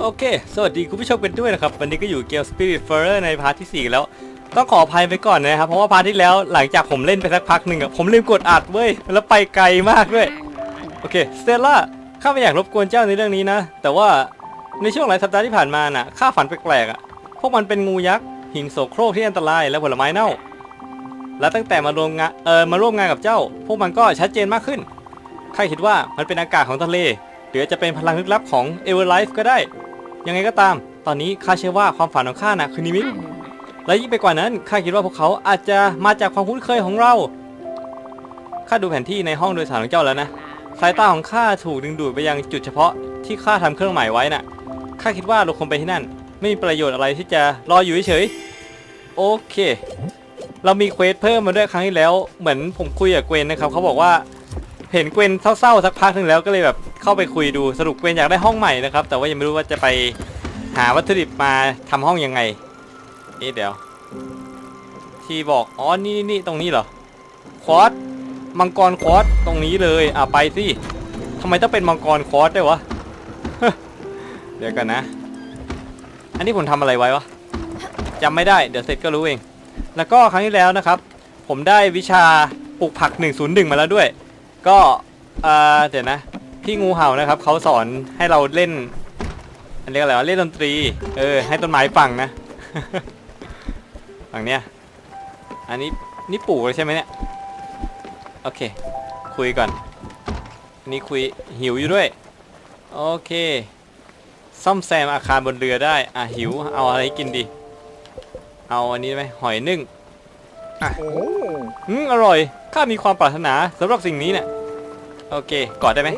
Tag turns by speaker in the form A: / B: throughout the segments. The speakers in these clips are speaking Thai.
A: โอเค สวัสดีคุณผู้ชมกันด้วยนะครับ วันนี้ก็อยู่เกม Spirit f a r e r ในพาร์ทที่ 4 แล้ว ต้องขออภัยไปก่อนนะครับ เพราะว่าพาร์ทที่แล้วหลังจากผมเล่นไปสักพักหนึ่งอะผมลืมกดอัดเว้ย แล้วไปไกลมากด้วย โอเคสเตลล่าข้าไม่อยากรบกวนเจ้าในเรื่องนี้นะ แต่ว่าในช่วงหลายสัปดาห์ที่ผ่านมาน่ะข้าฝันแปลกๆอะพวกมันเป็นงูยักษ์หิงโสโครกที่อันตรายและผลไม้เน่า และตั้งแต่มาร่วมงานเออมาร่วมงานกับเจ้า พวกมันก็ชัดเจนมากขึ้นข้าคิดว่ามันเป็นอากาศของทะเลหรือจะเป็นพลังลึกลับของเอเวอร์ไลฟ์ก็ได้ ยังไงก็ตาม ตอนนี้ข้าเชื่อว่าความฝันของข้าน่ะคือนิมิต และยิ่งไปกว่านั้นข้าคิดว่าพวกเขาอาจจะมาจากความคุ้นเคยของเรา ข้าดูแผนที่ในห้องโดยสารของเจ้าแล้วนะ สายตาของข้าถูกดึงดูดไปยังจุดเฉพาะที่ข้าทำเครื่องหมายไว้น่ะ ข้าคิดว่าเราคงไปที่นั่น ไม่มีประโยชน์อะไรที่จะรออยู่เฉยๆ โอเค เรามีเควสเพิ่มมาด้วยครั้งที่แล้ว เหมือนผมคุยกับเกวนนะครับเขาบอกว่า เห็นเกวนเศร้าๆสักพักหนึ่งแล้วก็เลยแบบเข้าไปคุยดูสรุปเกวนอยากได้ห้องใหม่นะครับ แต่ว่ายังไม่รู้ว่าจะไปหาวัตถุดิบมาทำห้องยังไงเอ๊ะเดี๋ยว ที่บอกอ๋อนี่นี่ตรงนี้เหรอควอตมังกรควอตตรงนี้เลยอะไปสิทำไมต้องเป็นมังกรควอตด้วยวะเดี๋ยวกันนะ อันนี้ผมทำอะไรไว้วะจำไม่ได้เดี๋ยวเสร็จก็รู้เอง แล้วก็ครั้งที่แล้วนะครับ ผมได้วิชาปลูกผัก 101 มาแล้วด้วย ก็เอ่อเดี๋ยวนะ พี่งูเห่านะครับเขาสอนให้เราเล่นอันเรียกอะไรวะเล่นดนตรี เออ ให้ต้นไม้ฟังนะ ฝั่งเนี้ย อันนี้นี่ปลูกเลยใช่ไหมเนี่ย โอเค คุยก่อนอันนี่คุยหิวอยู่ด้วย โอเค ซ่อมแซมอาคารบนเรือได้ อะหิว เอาอะไรกินดี เอาอันนี้ไหมหอยนึ่งอืมอร่อย ข้ามีความปรารถนาสำหรับสิ่งนี้เนี่ย โอเคกอดได้ไหม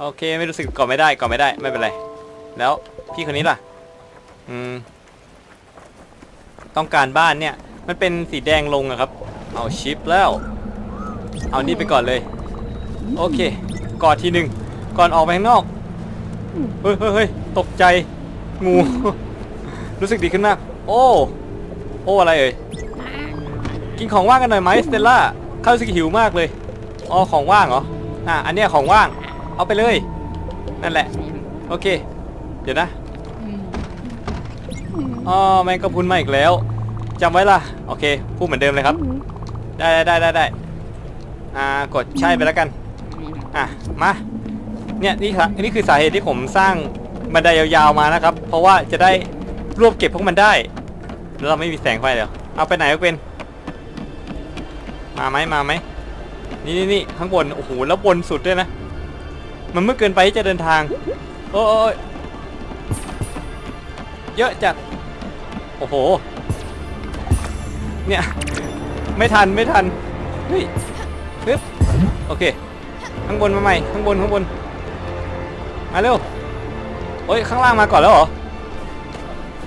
A: โอเคไม่รู้สึกกอดไม่ได้กอดไม่ได้ไม่เป็นไร แล้วพี่คนนี้ล่ะ อืม ต้องการบ้านเนี่ย มันเป็นสีแดงลงอะครับ เอาชิปแล้ว เอานี่ไปก่อนเลย โอเคกอดทีหนึ่งก่อนออกไปข้างนอกเฮ้ยเฮ้ยตกใจงูรู้สึกดีขึ้นมาก โอ้โอ้อะไรเอ่ยกินของว่างกันหน่อยไหมสเตลล่าข้ารู้สึกหิวมากเลยอ๋อของว่างเหรอ อะอันเนี้ยของว่าง เอาไปเลย นั่นแหละ โอเค เดี๋ยวนะอ๋อแมงกะพรุนมาอีกแล้วจำไว้ล่ะ โอเค พูดเหมือนเดิมเลยครับ ได้ได้ได้ได้อ่ากดใช่ไปแล้วกัน อะ มา เนี่ยนี่ครับนี่คือสาเหตุที่ผมสร้างบันไดยาวๆมานะครับ เพราะว่าจะได้รวบเก็บพวกมันได้ แล้วเราไม่มีแสงไฟเดี๋ยวเอาไปไหนก็เป็น มาไหมมาไหม นี่นี่นี่ข้างบน โอ้โห แล้วบนสุดด้วยนะ มันเมื่อเกินไปที่จะเดินทาง โอ้ยเยอะจัด โอ้โห เนี่ย ไม่ทัน ไม่ทัน เฮ้ยปึ๊บโอเค ข้างบนมาใหม่ ข้างบน ข้างบน มาเร็ว โอ้ย ข้างล่างมาก่อนแล้วเหรอ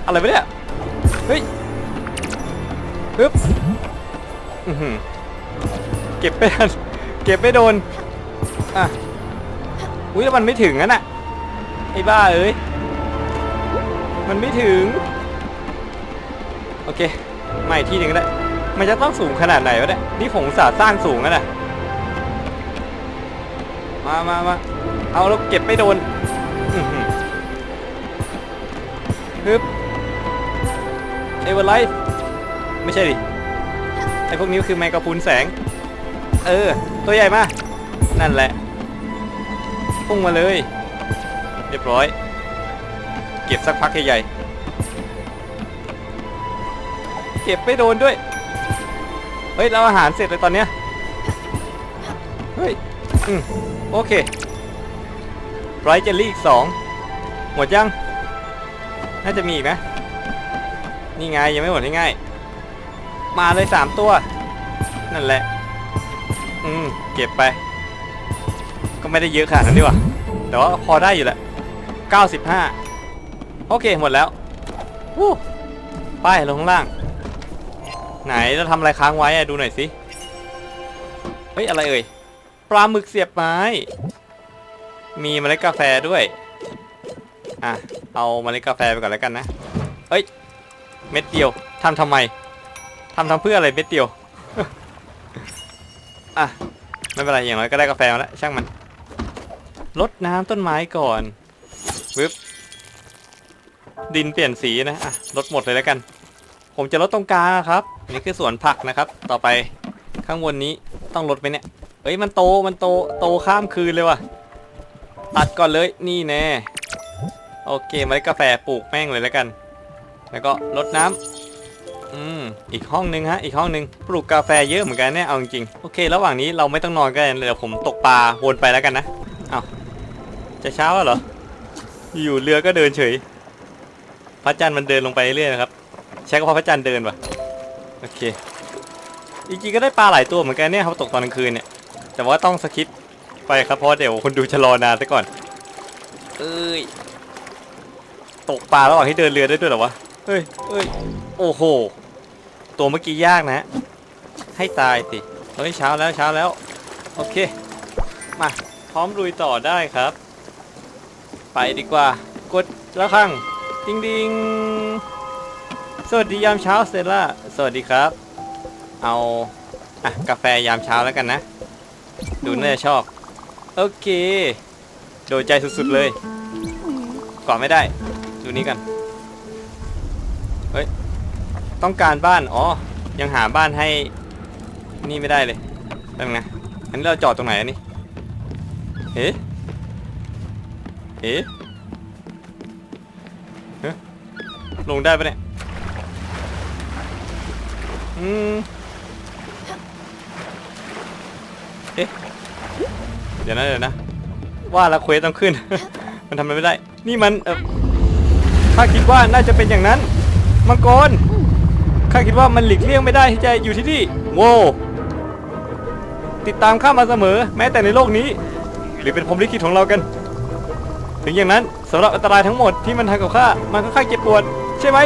A: อะไรไปเนี่ย เฮ้ยปึ๊บอือหือ ก็บไม่ทันเก็บไม่โดนอะอุ้ยแล้วมันไม่ถึงอะน่ะไอ้บ้าเอ้ยมันไม่ถึง โอเคมาอีกที่หนึ่งก็ได้มันจะต้องสูงขนาดไหนวะเนี่ยนี่ผมสาสร้างสูงแล้วนะมามามาเอาแล้วเก็บไม่โดนฮึบเอเวอร์ไลท์ไม่ใช่ดิไอพวกนี้คือแมงกะพรุนแสง เออ ตัวใหญ่มากนั่นแหละ พุ่งมาเลย เรียบร้อย เก็บสักพักใหญ่ๆเก็บไม่โดนด้วย เฮ้ย เราอาหารเสร็จเลยตอนเนี้ย เฮ้ย อืม โอเคไรเจลลี่อีกสอง หมดยัง น่าจะมีอีกนะ นี่ไงยังไม่หมดง่ายๆมาเลยสามตัว นั่นแหละ อืมเก็บไป ก็ไม่ได้เยอะขนาดนั้นดีกว่าแต่ว่าพอได้อยู่แหละ 95 โอเคหมดแล้ววู้ไปลงข้างล่าง ไหนเราทำอะไรค้างไว้อะดูหน่อยสิ เฮ้ย อะไรเอ่ย ปลาหมึกเสียบไม้ มีเมล็ดกาแฟด้วย อะ เอาเมล็ดกาแฟไปก่อนแล้วกันนะ เอ้ย เม็ดเดียวทำทำไมทำทำเพื่ออะไรเม็ดเดียว อะไม่เป็นไรอย่างน้อยก็ได้กาแฟมาแล้วช่างมันลดน้ำต้นไม้ก่อนปึ๊บดินเปลี่ยนสีนะอะลดหมดเลยแล้วกัน ผมจะลดตรงกลางครับนี่คือสวนผักนะครับ ต่อไปข้างบนนี้ต้องลดไปเนี่ยเอ้ยมันโตมันโตโตข้ามคืนเลยว่ะตัดก่อนเลยนี่แน่โอเคเมาเล็ดกาแฟปลูกแม่งเลยแล้วกัน แล้วก็ลดน้ำ อืมอีกห้องนึงฮะอีกห้องนึงปลูกกาแฟเยอะเหมือนกันเนี่ยเอาจริงโอเค ระหว่างนี้เราไม่ต้องนอนกันเดี๋ยวผมตกปลาวนไปแล้วกันนะเอาจะเช้าแล้วเหรออยู่เรือก็เดินเฉย พระจันทร์มันเดินลงไปเรื่อยนะครับใช้ก็เพราะพระจันทร์เดินว่ะโอเคจริงๆก็ได้ปลาหลายตัวเหมือนกันเนี่ยเขาตกตอนกลางคืนเนี่ย แต่ว่าต้องสคิปไปครับเพราะเดี๋ยวคนดูจะรอนานซะก่อน เอ้ยตกปลาระหว่างที่เดินเรือได้ด้วยเหรอวะเฮ้ยเฮ้ยโอ้โห ตัวเมื่อกี้ยากนะ ให้ตายสิเฮ้ยเช้าแล้วเช้าแล้ว โอเค มาพร้อมลุยต่อได้ครับ ไปดีกว่ากดแล้วครั้งดิงดิงสวัสดียามเช้าเตลล่าสวัสดีครับ เอาอะกาแฟยามเช้าแล้วกันนะ ดูน่าจะชอบ โอเค โดยใจสุดๆเลยก่อนไม่ได้ ดูนี้กัน เฮ้ย ต้องการบ้าน อ๋อ ยังหาบ้านให้นี่ไม่ได้เลยเป็นไงอันนี้เราจอดตรงไหนอันนี้เอ๊ะเอ๊ะลงได้ปะเนี่ย อืม เอ๊ะ เดี๋ยวนะเดี๋ยวนะ ว่าและเควสต้องขึ้น มันทำอะไรไม่ได้ นี่มันเออข้าคิดว่าน่าจะเป็นอย่างนั้น มังกร ข้าคิดว่ามันหลีกเลี่ยงไม่ได้ที่จะอยู่ที่นี่โว้ติดตามข้ามาเสมอ แม้แต่ในโลกนี้ หรือเป็นพรหมลิขิตของเรากัน ถึงอย่างนั้นสำหรับอันตรายทั้งหมดที่มันทำกับข้ามันค่อนข้างเจ็บปวด ใช่ไหม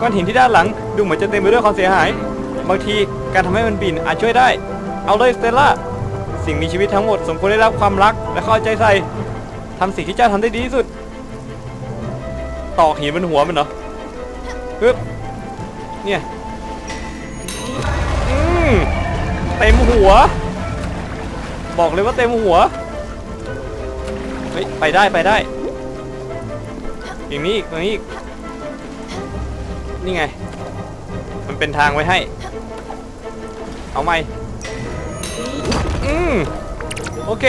A: ก้อนหินที่ด้านหลังดูเหมือนจะเต็มไปด้วยความเสียหาย บางทีการทำให้มันบินอาจช่วยได้ เอาเลยสเตลล่าสิ่งมีชีวิตทั้งหมดสมควรได้รับความรักและเข้าใจใส่ทำสิ่งที่เจ้าทำได้ดีที่สุด ตอกหินบนหัวมันเหรอปึ๊บ เนี่ยอืมเต็มหัว บอกเลยว่าเต็มหัวเฮ้ยไปได้ไปได้อย่างนี้อีกตรงนี้อีกนี่ไง มันเป็นทางไว้ให้ เอาไหมอืมโอเค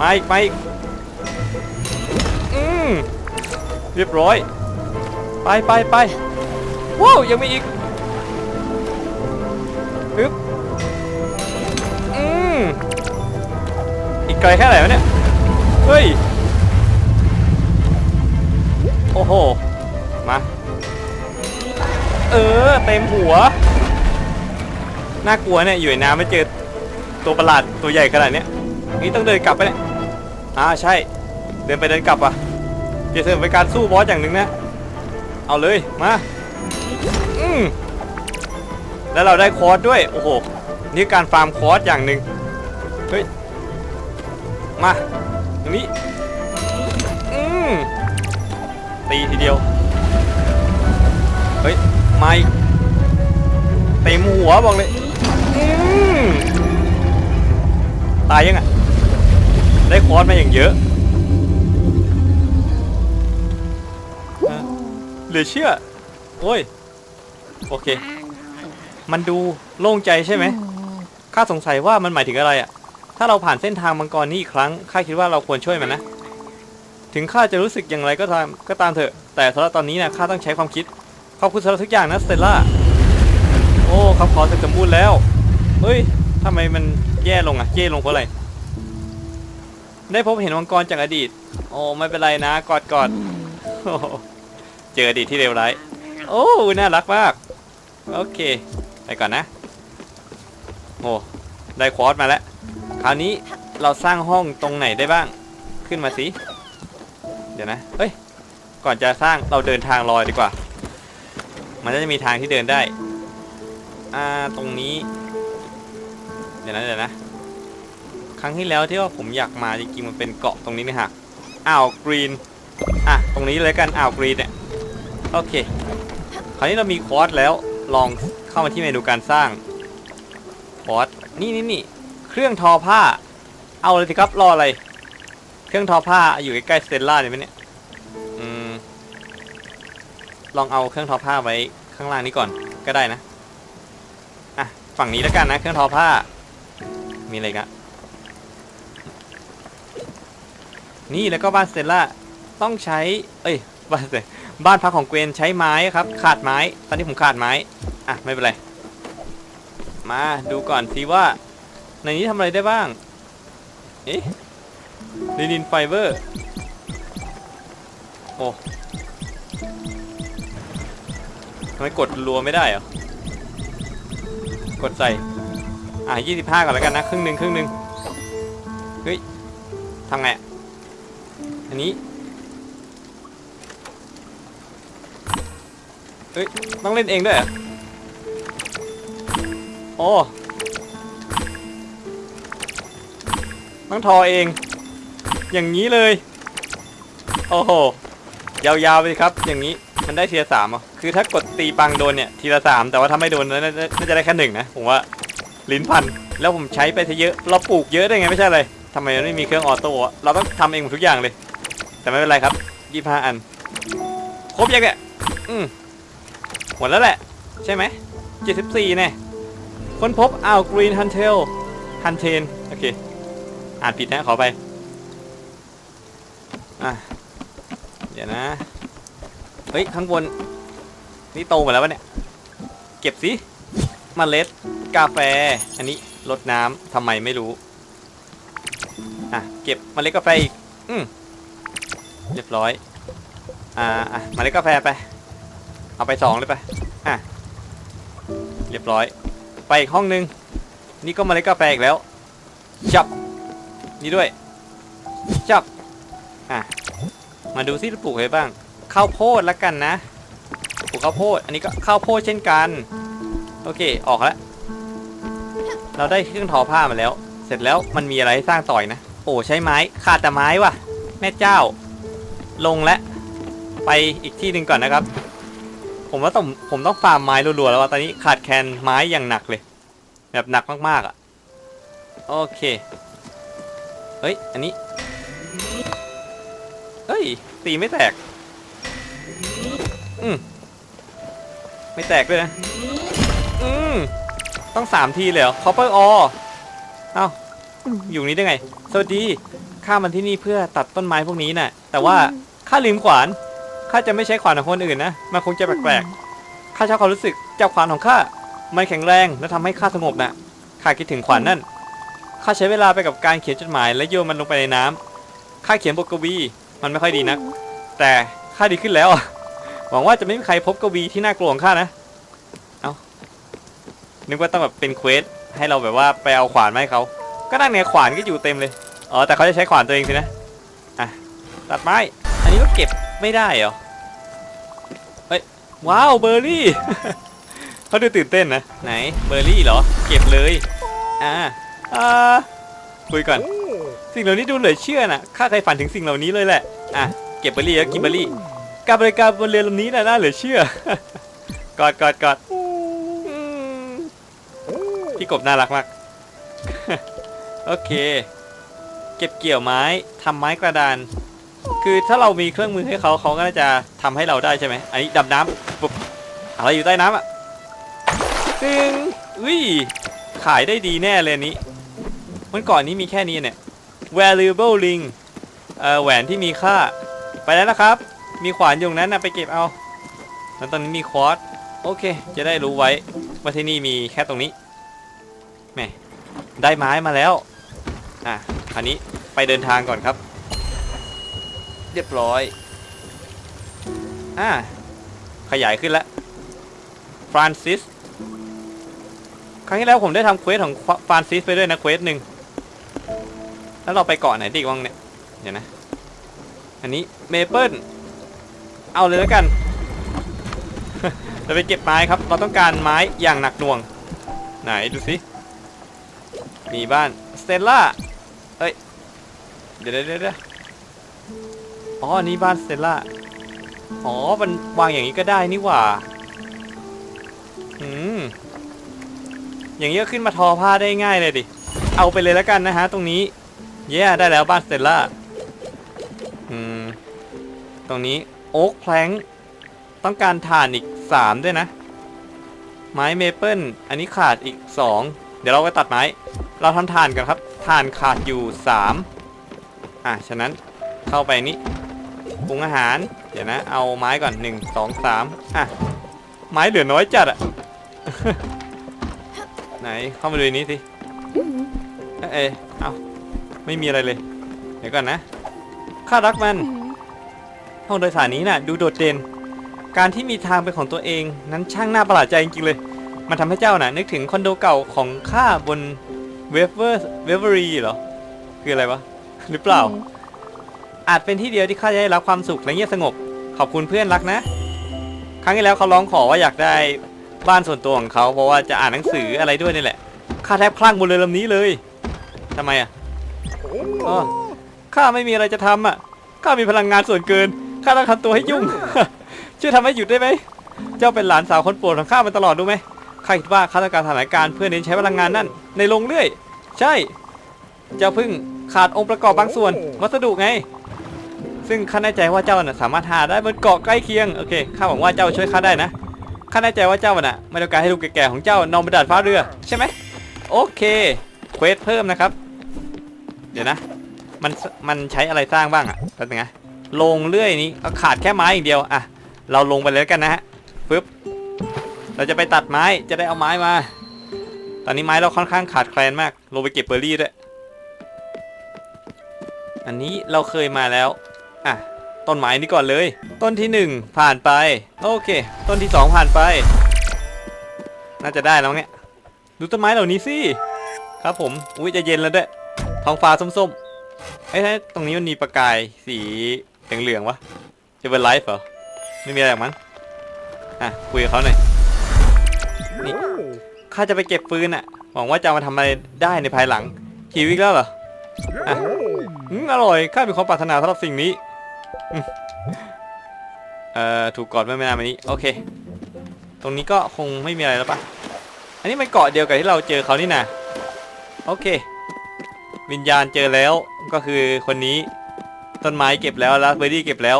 A: มาอีกมาอีกอืมเรียบร้อย ไปไปไป ว้าวยังมีอีกปึ๊บอืมอีกไกลแค่ไหนวะเนี่ย เฮ้ย โอ้โห มา เออ เต็มหัว น่ากลัวเนี่ย อยู่ในน้ำไม่เจอตัวประหลาดตัวใหญ่ขนาดเนี้ยนี่ต้องเดินกลับไปเนี่ยอ่าใช่ เดินไปเดินกลับอะเดี๋ยวเสริมเป็นการสู้บอสอย่างหนึ่งนะ เอาเลย มา แล้วเราได้คอร์สด้วย โอ้โห นี่การฟาร์มคอร์สอย่างหนึ่งเฮ้ย มาตรงนี้อืมตีทีเดียว เฮ้ย ไม่เต็มหัวบอกเลยอืมตายยังอะ ได้คอร์สมาอย่างเยอะอะเหลือเชื่อ โอ้ย โอเค มันดูโล่งใจใช่ไหมข้าสงสัยว่ามันหมายถึงอะไรอะ ถ้าเราผ่านเส้นทางมังกรนี้อีกครั้งข้าคิดว่าเราควรช่วยมันนะ ถึงข้าจะรู้สึกอย่างไรก็ตามก็ตามเถอะ แต่สำหรับตอนนี้นะข้าต้องใช้ความคิด ขอบคุณสำหรับทุกอย่างนะสเตลล่า โอ้คำขอเสร็จสมบูรณ์แล้ว เฮ้ยทำไมมันแย่ลงอะแย่ลงเพราะอะไร ได้พบเห็นมังกรจากอดีต โอ้ไม่เป็นไรนะ กอดกอดเจออดีตที่เลวร้าย โอ้ น่ารักมาก โอเค ไปก่อนนะโอ้ได้ควอสมาแล้ว คราวนี้เราสร้างห้องตรงไหนได้บ้าง ขึ้นมาสิ เดี๋ยวนะ เฮ้ย ก่อนจะสร้างเราเดินทางลอยดีกว่า มันจะมีทางที่เดินได้ อ่า ตรงนี้ เดี๋ยวนะ เดี๋ยวนะ ครั้งที่แล้วที่ว่าผมอยากมาจริงๆมันเป็นเกาะตรงนี้นะฮะ อ่าวกรีน อะ ตรงนี้เลยกัน อ่าวกรีนเนี่ย โอเค คราวนี้เรามีคอร์สแล้ว ลองเข้ามาที่เมนูการสร้างคอร์สนี่นี่นี่เครื่องทอผ้า เอาเลยสิครับรออะไร เครื่องทอผ้าอยู่ใกล้ๆสเตลล่าเนี่ยไหมเนี่ยอืมลองเอาเครื่องทอผ้าไว้ข้างล่างนี้ก่อนก็ได้นะอะฝั่งนี้แล้วกันนะ เครื่องทอผ้า มีอะไรกันนี่แล้วก็บ้านสเตลล่าต้องใช้ เอ้ยบ้านเตลบ้านพักของเกวนใช้ไม้ครับ ขาดไม้ ตอนนี้ผมขาดไม้ อะไม่เป็นไร มาดูก่อนสิว่า ในนี้ทำอะไรได้บ้าง เอ๊ะลินินไฟเบอร์ โอ้ทำไมกดรัวไม่ได้เหรอกดใส่ อะ25ก่อนแล้วกันนะ ครึ่งหนึ่งครึ่งหนึ่งเฮ้ยทำไงอันนี้เฮ้ย ต้องเล่นเองด้วย โอ้ต้องทอเอง อย่างนี้เลย โอ้โห ยาวๆไปครับ อย่างนี้ มันได้ทีละสามอะคือถ้ากดตีปังโดนเนี่ย ทีละสาม แต่ว่าถ้าไม่โดนน่าจะน่าจะได้แค่หนึ่งนะ ผมว่า ลิ้นพัน แล้วผมใช้ไปซะเยอะ เราปลูกเยอะได้ไงไม่ใช่เลยทำไมไม่มีเครื่องออโต้เราต้องทำเองหมดทุกอย่างเลย แต่ไม่เป็นไรครับยี่ห้าอัน ครบยังเนี่ย อืมหมดแล้วแหละ ใช่ไหมเจ็ดสิบสี่เนี่ย ค้นพบอ่าวกรีนฮันเทลฮันเทนโอเค อ่านผิดนะขอไป อะ เดี๋ยวนะ เฮ้ย ข้างบน นี่โตหมดแล้ววะเนี่ย เก็บสิมเมล็ดกาแฟ อันนี้รดน้ำทำไมไม่รู้ อะ เก็บมเมล็ดกาแฟอีก อืมเรียบร้อย อ่า อะมเมล็ดกาแฟไป เอาไปสองเลยไป อะ เรียบร้อย ไปอีกห้องนึง นี่ก็มเมล็ดกาแฟอีกแล้ว จับ นี่ด้วย จับ อะ มาดูซิเราปลูกอะไรบ้าง ข้าวโพดแล้วกันนะ ปลูกข้าวโพด อันนี้ก็ข้าวโพดเช่นกัน โอเค ออกแล้ว เราได้เครื่องทอผ้ามาแล้ว เสร็จแล้วมันมีอะไรให้สร้างต่อยนะ โอ้ใช้ไม้ ขาดแต่ไม้ว่ะ แม่เจ้า ลงแล้วไปอีกที่หนึ่งก่อนนะครับ ผมว่าต้องผมต้องฟาร์มไม้รัวๆแล้วว่าตอนนี้ขาดแคลนไม้อย่างหนักเลย แบบหนักมากๆอะ โอเค เฮ้ย อันนี้ เฮ้ย ตีไม่แตก อืมไม่แตกด้วยนะ อืมต้องสามทีเลยเหรอ copper ore เอ้า อยู่นี้ได้ไง สวัสดี ข้ามันที่นี่เพื่อตัดต้นไม้พวกนี้น่ะ แต่ว่าข้าลืมขวาน ข้าจะไม่ใช้ขวานของคนอื่นนะ มันคงจะแปลกๆข้าชอบความรู้สึกจากขวานของข้า มันแข็งแรงและทำให้ข้าสงบน่ะข้าคิดถึงขวานนั่น ข้าใช้เวลาไปกับการเขียนจดหมายและโยนมันลงไปในน้ำข้าเขียนบทกวี มันไม่ค่อยดีนัก แต่ข้าดีขึ้นแล้วอะหวังว่าจะไม่มีใครพบกวีที่น่ากลัวของข้านะ เอานึกว่าต้องแบบเป็นเควสให้เราแบบว่าไปเอาขวานมาให้เขา ก็นั่นไงขวานก็อยู่เต็มเลย อ๋อแต่เขาจะใช้ขวานตัวเองสินะ อะตัดไม้ อันนี้ก็เก็บไม่ได้เหรอเฮ้ย ว้าวเบอร์รี่ เขาดูตื่นเต้นนะ ไหนเบอร์รี่เหรอ เก็บเลย อ่า อ่า คุยก่อน สิ่งเหล่านี้ดูเหลือเชื่อน่ะข้าเคยฝันถึงสิ่งเหล่านี้เลยแหละ อะ เก็บเบอร์รี่แล้วกินเบอร์รี่ การบริการบนเรือลำนี้น่ะน่าเหลือเชื่อ กอดกอดกอดอืมพี่กบน่ารักมาก โอเค เก็บเกี่ยวไม้ทำไม้กระดาน คือถ้าเรามีเครื่องมือให้เขาเขาก็น่าจะทำให้เราได้ใช่ไหมอันนี้ดำน้ำปุ๊บอะไรอยู่ใต้น้ำอะตึงอุ้ยขายได้ดีแน่เลยนี้มันก่อนนี้มีแค่นี้เนี่ย valuable ring เอ่อแหวนที่มีค่า ไปแล้วนะครับ มีขวานอยู่นั้นนะไปเก็บเอาแล้วตอนนี้มีควอตโอเค จะได้รู้ไว้ว่าที่นี่มีแค่ตรงนี้แหมได้ไม้มาแล้ว อะ อันนี้ไปเดินทางก่อนครับ เรียบร้อย อ่า ขยายขึ้นแล้ว ฟรานซิส ครั้งที่แล้วผมได้ทำเควสของฟรานซิสไปด้วยนะเควสหนึ่ง แล้วเราไปเกาะไหนดีบ้างเนี่ย เดี๋ยวนะ อันนี้เมเปิล เอาเลยแล้วกันจะไปเก็บไม้ครับ เราต้องการไม้อย่างหนักหน่วง ไหนดูสิ มีบ้านสเตลล่า เอ้ย เดี๋ยวเดี๋ยวเดี๋ยว อ๋ออันนี้บ้านสเตลล่า อ๋อ มันวางอย่างนี้ก็ได้นี่หว่า อืม อย่างนี้ก็ขึ้นมาทอผ้าได้ง่ายเลยดิ เอาไปเลยแล้วกันนะฮะ ตรงนี้ เย้ได้แล้วบ้านสเตลล่า อืม ตรงนี้โอ๊กแพลงต้องการถ่านอีก3ด้วยนะ ไม้เมเปิลอันนี้ขาดอีก2เดี๋ยวเราไปตัดไม้ เราทำถ่านกันครับถ่านขาดอยู่3อะ ฉะนั้นเข้าไปนี้ ปรุงอาหาร เดี๋ยวนะ เอาไม้ก่อน1 2 3อะ ไม้เหลือน้อยจัดอะไหนเข้ามาดูนี้สิเอ๊ะเอเอาไม่มีอะไรเลย เดี๋ยวก่อนนะ ข้ารักมัน ห้องโดยสารนี้น่ะ ดูโดดเด่น การที่มีทางเป็นของตัวเองนั้นช่างน่าประหลาดใจจริงๆเลย มันทำให้เจ้าน่ะ นึกถึงคอนโดเก่าของข้าบนเวเวอร์เวเวอรีเหรอ คืออะไรวะ หรือเปล่า อาจเป็นที่เดียวที่ข้าจะได้รับความสุขและเงียบสงบ ขอบคุณเพื่อนรักนะ ครั้งที่แล้วเขาร้องขอว่าอยากได้บ้านส่วนตัวของเขาเพราะว่าจะอ่านหนังสืออะไรด้วยนี่แหละข้าแทบคลั่งบนเรือลำนี้เลยทำไมอะอ๋อข้าไม่มีอะไรจะทำอะข้ามีพลังงานส่วนเกินข้าต้องทำตัวให้ยุ่งช่วยทำให้หยุดได้ไหมเจ้าเป็นหลานสาวคนโปรดของข้ามาตลอดรู้ไหมข้าคิดว่าข้าต้องการสถานการณ์เพื่อเน้นใช้พลังงานนั่นในโรงเรื่อย ใช่ เจ้าเพิ่งขาดองค์ประกอบบางส่วนวัสดุไง ซึ่งข้าแน่ใจว่าเจ้าน่ะสามารถหาได้บนเกาะใกล้เคียง โอเค ข้าหวังว่าเจ้าช่วยข้าได้นะ ข้าแน่ใจว่าเจ้าน่ะไม่ต้องการให้ลูกแก่ๆของเจ้านอนบนดาดฟ้าเรือ ใช่ไหม โอเค เควสเพิ่มนะครับ เดี๋ยวนะ มัน มันใช้อะไรสร้างบ้างอะแป๊บนึงนะลงเรื่อยนี้เอาขาดแค่ไม้อย่างเดียวอะเราลงไปเลยกันนะฮะปึ๊บ เราจะไปตัดไม้ จะได้เอาไม้มา ตอนนี้ไม้เราค่อนข้างขาดแคลนมาก ลงไปเก็บเบอร์รี่ด้วย อันนี้เราเคยมาแล้ว อะต้นไม้นี้ก่อนเลย ต้นที่หนึ่งผ่านไป โอเค ต้นที่สองผ่านไป น่าจะได้แล้วเนี่ย ดูต้นไม้เหล่านี้สิ ครับผมอุ้ยจะเย็นแล้วด้วยท้องฟ้าส้มๆเอ้ยตรงนี้มันมีประกายสีเหลืองๆวะจะเป็นไลฟ์เหรอ ไม่มีอะไรหรอกมั้งอะคุยกับเขาหน่อยนี่ข้าจะไปเก็บฟืนอะ หวังว่าจะมาทำอะไรได้ในภายหลังหิวอีกแล้วเหรออะอืมอร่อยข้ามีความปรารถนาสำหรับสิ่งนี้ เอ่อถูกกอดไม่ไม่นานมานี้ โอเค ตรงนี้ก็คงไม่มีอะไรแล้วปะอันนี้มันเกาะเดียวกับที่เราเจอเขานี่นะโอเค วิญญาณเจอแล้วก็คือคนนี้ต้นไม้เก็บแล้วลาสเบอร์รี่เก็บแล้ว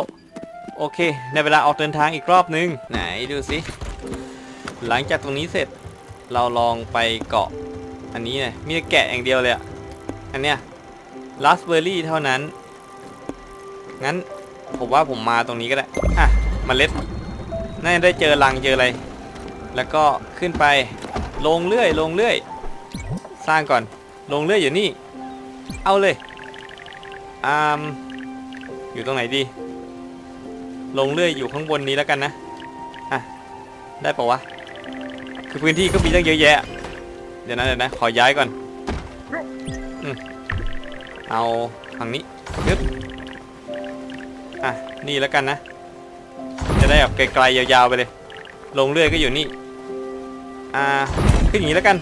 A: โอเค ในเวลาออกเดินทางอีกรอบนึง ไหนดูสิหลังจากตรงนี้เสร็จเราลองไปเกาะอันนี้เนี่ยมีแต่แกะอย่างเดียวเลยอะอันเนี้ยลาสเบอร์รี่เท่านั้น งั้น ผมว่าผมมาตรงนี้ก็ได้ อะมเมล็ดน่าจะได้เจอรังเจออะไร แล้วก็ขึ้นไปลงเรื่อยลงเรื่อย สร้างก่อน ลงเรื่อยอยู่นี่ เอาเลยอ่ามอยู่ตรงไหนดี ลงเรื่อยอยู่ข้างบนนี้แล้วกันนะ อะ ได้ปะวะ คือพื้นที่ก็มีตั้งเยอะแยะ เดี๋ยวนะเดี๋ยวนะ ขอย้ายก่อนอเอาทางนี้ยึบ อะ นี่แล้วกันนะ จะได้แบบไกลๆยาวๆไปเลย ลงเรื่อยก็อยู่นี่ อ่า ขึ้นอย่างนี้แล้วกัน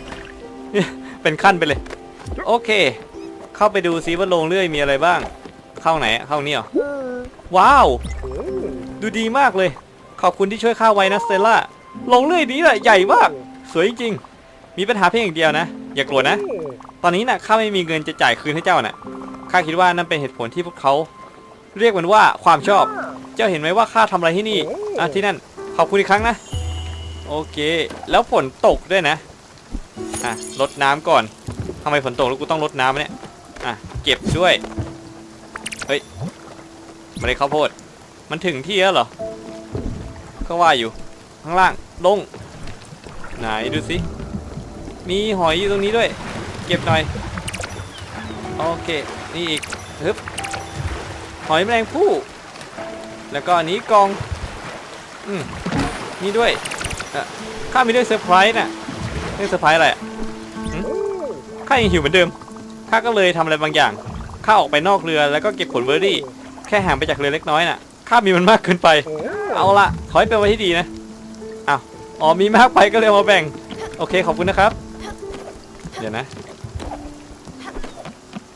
A: เป็นขั้นไปเลย โอเค เข้าไปดูซิว่าลงเรื่อยมีอะไรบ้าง เข้าไหน เข้านี่เหรอ ว้าว ดูดีมากเลย ขอบคุณที่ช่วยข้าไว้นะสเตล่า ลงเรื่อยนี้แหละใหญ่มาก สวยจริงๆมีปัญหาเพียงอย่างเดียวนะ อย่ากลัวนะ ตอนนี้นะ่ะข้าไม่มีเงินจะจ่ายคืนให้เจ้าน่ะข้าคิดว่านั่นเป็นเหตุผลที่พวกเขา เรียกมันว่าความชอบ เจ้าเห็นไหมว่าข้าทำอะไรที่นี่อะที่นั่น ขอบคุณอีกครั้งนะ โอเค แล้วฝนตกด้วยนะ อะลดน้ำก่อนทำไมฝนตกแล้วกูต้องลดน้ำเนี่ย อะ เก็บด้วย เฮ้ยไม่ได้ข้าวโพด มันถึงที่แล้วเหรอ ก็ว่าอยู่ ข้างล่าง ลง ไหนดูสิ มีหอยอยู่ตรงนี้ด้วย เก็บหน่อย โอเค นี่อีกฮึบ หอยแมลงภู่แล้วก็อันนี้กอง อืมนี่ด้วยข้ามีเรื่องเซอร์ไพรส์น่ะ เรื่องเซอร์ไพรส์อะไรอะข้ายังหิวเหมือนเดิม ข้าก็เลยทำอะไรบางอย่าง ข้าออกไปนอกเรือแล้วก็เก็บผลเบอร์รี่ แค่ห่างไปจากเรือเล็กน้อยน่ะ ข้ามีมันมากเกินไป เอาละขอให้เป็นวันที่ดีนะอ้าวอ๋อมีมากไปก็เลยมาแบ่ง โอเคขอบคุณนะครับ เดี๋ยวนะ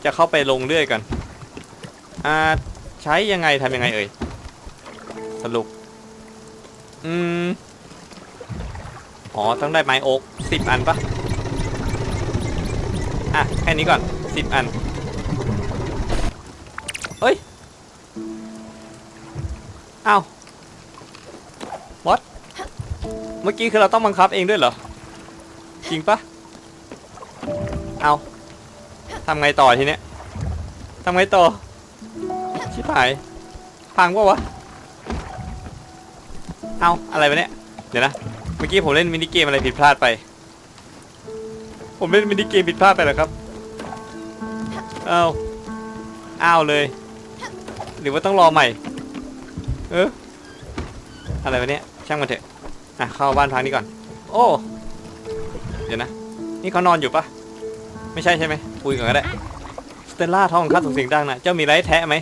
A: จะเข้าไปลงเรื่อยกันอ่า ใช้ยังไงทำยังไงเอ่ย สรุป อืม อ๋อ ต้องได้ไม้โอ๊กสิบอันปะอะ แค่นี้ก่อนสิบอันเอ้ย อ้าว what เมื่อกี้คือเราต้องบังคับเองด้วยเหรอ จริงปะเอาทำไงต่อทีเนี้ยทำไงต่อ ชิบหายพังปะวะ เอาอะไรวะเนี่ย เดี๋ยวนะ เมื่อกี้ผมเล่นมินิเกมอะไรผิดพลาดไป ผมเล่นมินิเกมผิดพลาดไปเหรอครับ เอาอ้าวเลย หรือว่าต้องรอใหม่ เอออะไรวะเนี่ย ช่างมันเถอะ อะ เข้าบ้านพักนี้ก่อน โอ้ เดี๋ยวนะ นี่เขานอนอยู่ปะไม่ใช่ใช่ไหมคุยก่อนก็ได้ สเตลล่าท้องของข้าส่งเสียงดังนะเจ้ามีไรแทะไหม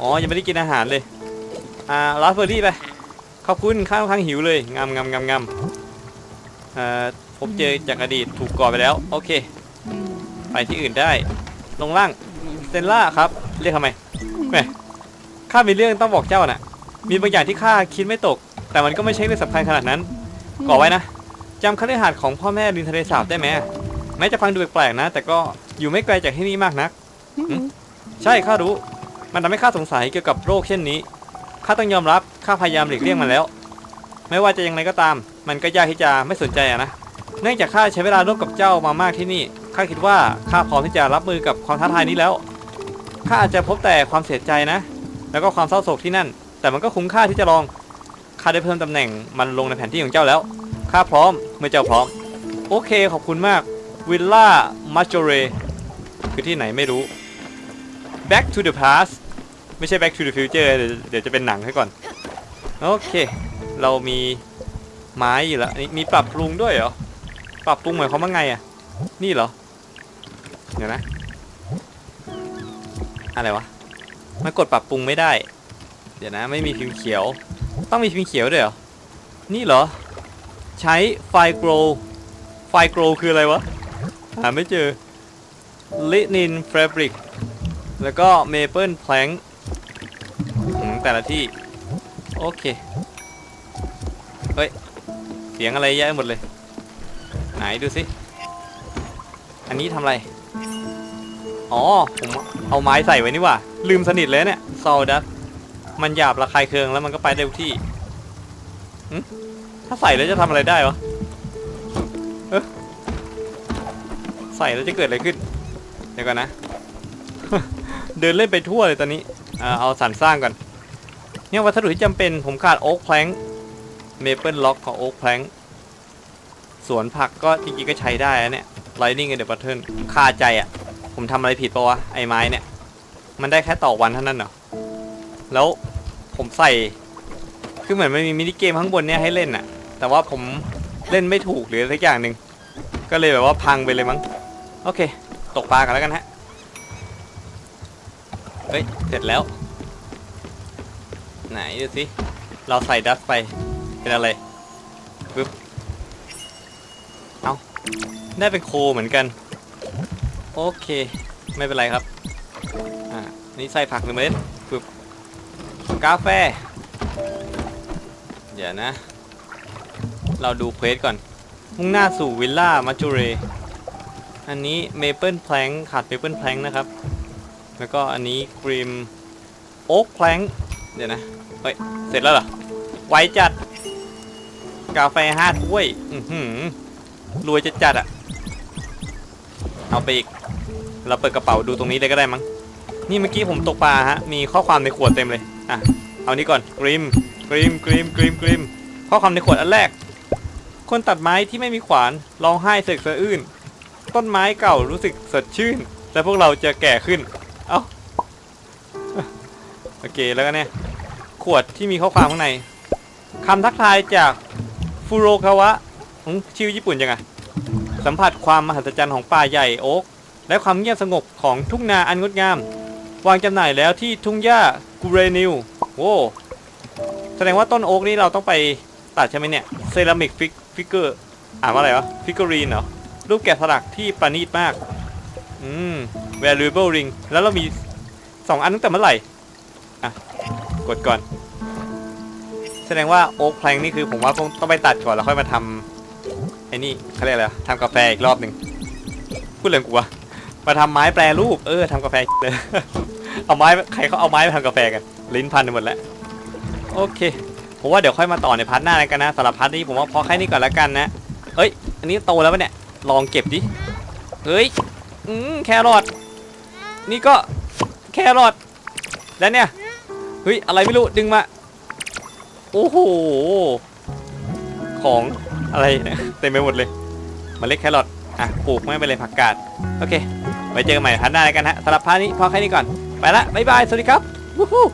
A: อ๋อ ยังไม่ได้กินอาหารเลย อ่าลาสเบอร์รี่ไป ขอบคุณข้าวข้างหิวเลยงามงามงามงามเอ่อผมเจอจากอดีตถูกก่อไปแล้ว โอเค ไปที่อื่นได้ ลงล่างสเตลล่าครับ เรียกทำไมแหมข้ามีเรื่องต้องบอกเจ้าน่ะ มีบางอย่างที่ข้าคิดไม่ตก แต่มันก็ไม่ใช่เรื่องสำคัญขนาดนั้น ก่อไว้นะจำคฤหาสน์ของพ่อแม่ริมทะเลสาบได้ไหมแม้จะฟังดูแปลกๆนะ แต่ก็อยู่ไม่ไกลจากที่นี่มากนัก ใช่ข้ารู้ มันทำให้ข้าสงสัยเกี่ยวกับโรคเช่นนี้ ข้าต้องยอมรับ ข้าพยายามหลีกเลี่ยงมันแล้ว ไม่ว่าจะยังไงก็ตาม มันก็ยากที่จะไม่สนใจอะนะ เนื่องจากข้าใช้เวลาร่วมกับเจ้ามามากที่นี่ ข้าคิดว่าข้าพร้อมที่จะรับมือกับความท้าทายนี้แล้ว ข้าอาจจะพบแต่ความเสียใจนะ แล้วก็ความเศร้าโศกที่นั่น แต่มันก็คุ้มค่าที่จะลอง ข้าได้เพิ่มตำแหน่งมันลงในแผนที่ของเจ้าแล้ว ข้าพร้อม เมื่อเจ้าพร้อม โอเค ขอบคุณมาก วิลล่ามาจเรคือที่ไหนไม่รู้ Back to the past ไม่ใช่ Back to the future เดี๋ยวเดี๋ยวจะเป็นหนังให้ก่อน โอเค เรามีไม้อยู่แล้วนี่มีปรับปรุงด้วยเหรอ ปรับปรุงหมายความว่าไงอะ นี่เหรอ เดี๋ยวนะ อะไรวะมันกดปรับปรุงไม่ได้ เดี๋ยวนะ ไม่มีพิมพ์เขียว ต้องมีพิมพ์เขียวด้วยเหรอ นี่เหรอ ใช้ไฟโกรไฟโกรคืออะไรวะ หาไม่เจอ Linen Fabric แแล้วก็ Maple Plank อืมแต่ละที่ โอเค เฮ้ย เสียงอะไรแย่หมดเลย ไหนดูสิ อันนี้ทำอะไร อ๋อ ผมเอาไม้ใส่ไว้นี่ว่า ลืมสนิทเลยเนี่ยซอลดัสมันหยาบระคายเคืองแล้วมันก็ไปได้ทุกที่ ถ้าใส่แล้วจะทำอะไรได้วะเอ๊ะใส่แล้วจะเกิดอะไรขึ้น เดี๋ยวก่อนนะ เดินเล่นไปทั่วเลยตอนนี้อ่าเอาสรรสร้างก่อนเนี่ยวัสดุที่จำเป็นผมขาดโอ๊กแพลงเมเปิลล็อกของโอ๊กแพลงสวนผักก็จริงๆก็ใช้ได้นะเนี่ย Lightning in the Button คาใจอะ่ะ ผมทำอะไรผิดปะวะไอ้ไม้เนี่ย มันได้แค่ต่อวันเท่านั้นเหรอแล้วผมใส่คือเหมือนมันมีมินิเกมข้างบนเนี่ยให้เล่นอะ่ะ แต่ว่าผมเล่นไม่ถูกหรือสักอย่างหนึ่งก็เลยแบบว่าพังไปเลยมั้งโอเค ตกปลากันแล้วกันฮะ เฮ้ย เสร็จแล้ว ไหนดูสิ เราใส่ดัสไป เป็นอะไรปึ๊บ เอาได้เป็นโคเหมือนกัน โอเค ไม่เป็นไรครับ อ่า นี่ใส่ผักหนึ่งเม็ดปึ๊บ กาแฟ เดี๋ยวนะ เราดูเควสก่อน มุ่งหน้าสู่วิลล่ามาจูเร อันนี้เมเปิลแพลงขาดเมเปิลแพลงนะครับ แล้วก็อันนี้กรีมโอ๊กแพลงเดี๋ยวนะ เฮ้ย เสร็จแล้วเหรอ ไวจัด กาแฟห้าถ้วย อือหือรวยจะจัดอะเอาไปอีก เราเปิดกระเป๋าดูตรงนี้เลยก็ได้มั้ง นี่เมื่อกี้ผมตกปลาฮะ มีข้อความในขวดเต็มเลย อะ เอานี้ก่อนกรีมกรีมกรีมกรีมกรีมข้อความในขวดอันแรก คนตัดไม้ที่ไม่มีขวานร้องไห้เสกสะอื้น ต้นไม้เก่ารู้สึกสดชื่น และพวกเราจะแก่ขึ้น โอเคแล้วก็เนี่ยขวดที่มีข้อความข้างในคำทักทายจากฟูโรคาวะอืมชื่อญี่ปุ่นยังไงสัมผัสความมหัศจรรย์ของป่าใหญ่โอ๊กและความเงียบสงบของทุ่งนาอันงดงาม วางจำหน่ายแล้วที่ทุ่งหญ้ากูเรนิวโอ้แสดงว่าต้นโอ๊กนี่เราต้องไปตัดใช่ไหมเนี่ยเซรามิกฟิกฟิกเกอร์อ่านว่าอะไรวะฟิกเกอรีนเหรอรูปแกะสลักที่ประณีตมาก อืม valuable ring แล้วเรามีสองอันตั้งแต่เมื่อไหร่ อะ กดก่อน แสดงว่าโอ๊กแพลงนี่คือผมว่าต้องต้องไปตัดก่อนแล้วค่อยมาทำไอ้นี่เขาเรียกอะไรวะทำกาแฟอีกรอบหนึ่งพูดเรื่องกูวะมาทำไม้แปรรูป เออทำกาแฟเลย เอาไม้ใครเขาเอาไม้ไปทำกาแฟกัน ลิ้นพันไปหมดแล้ว โอเคเพราะว่าเดี๋ยวค่อยมาต่อในพาร์ทหน้าแล้วกันนะสำหรับพาร์ทนี้ผมว่าพอแค่นี้ก่อนแล้วกันนะ เอ้ย อันนี้โตแล้วปะเนี่ย ลองเก็บดิ เฮ้ย อืมแครอท นี่ก็แครอทแล้วเนี่ย ฮ้ย อะไรไม่รู้ ดึงมา โอ้โห ของอะไรเต็มไปหมดเลยมาเล็ดแครอทอะปลูกไม่ไปเลยผักกาดโอเคไว้เจอกันใหม่พานหน้าแล้วกันฮะสำหรับพาร์ทนี้พอแค่นี้ก่อน ไปละบ๊ายบาย สวัสดีครับวู้ฮู้